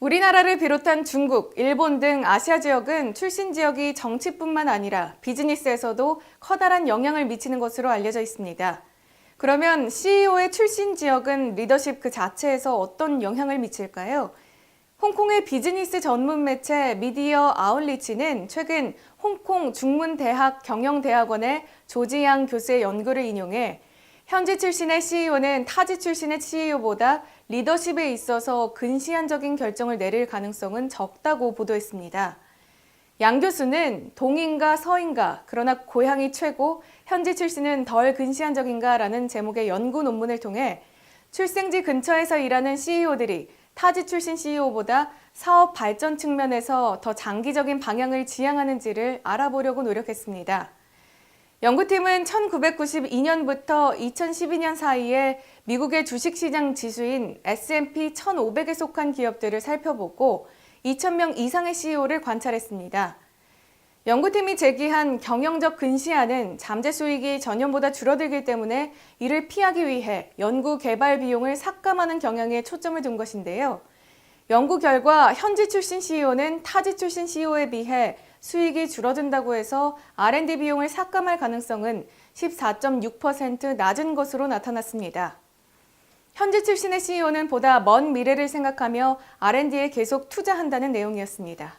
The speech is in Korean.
우리나라를 비롯한 중국, 일본 등 아시아 지역은 출신 지역이 정치뿐만 아니라 비즈니스에서도 커다란 영향을 미치는 것으로 알려져 있습니다. 그러면 CEO의 출신 지역은 리더십 그 자체에서 어떤 영향을 미칠까요? 홍콩의 비즈니스 전문 매체 미디어 아웃리치는 최근 홍콩 중문대학 경영대학원의 조지양 교수의 연구를 인용해 현지 출신의 CEO는 타지 출신의 CEO보다 리더십에 있어서 근시안적인 결정을 내릴 가능성은 적다고 보도했습니다. 양 교수는 동인가 서인가, 그러나 고향이 최고, 현지 출신은 덜 근시안적인가라는 제목의 연구 논문을 통해 출생지 근처에서 일하는 CEO들이 타지 출신 CEO보다 사업 발전 측면에서 더 장기적인 방향을 지향하는지를 알아보려고 노력했습니다. 연구팀은 1992년부터 2012년 사이에 미국의 주식시장 지수인 S&P 1500에 속한 기업들을 살펴보고 2,000명 이상의 CEO를 관찰했습니다. 연구팀이 제기한 경영적 근시안은 잠재 수익이 전년보다 줄어들기 때문에 이를 피하기 위해 연구 개발 비용을 삭감하는 경향에 초점을 둔 것인데요. 연구 결과 현지 출신 CEO는 타지 출신 CEO에 비해 수익이 줄어든다고 해서 R&D 비용을 삭감할 가능성은 14.6% 낮은 것으로 나타났습니다. 현지 출신의 CEO는 보다 먼 미래를 생각하며 R&D에 계속 투자한다는 내용이었습니다.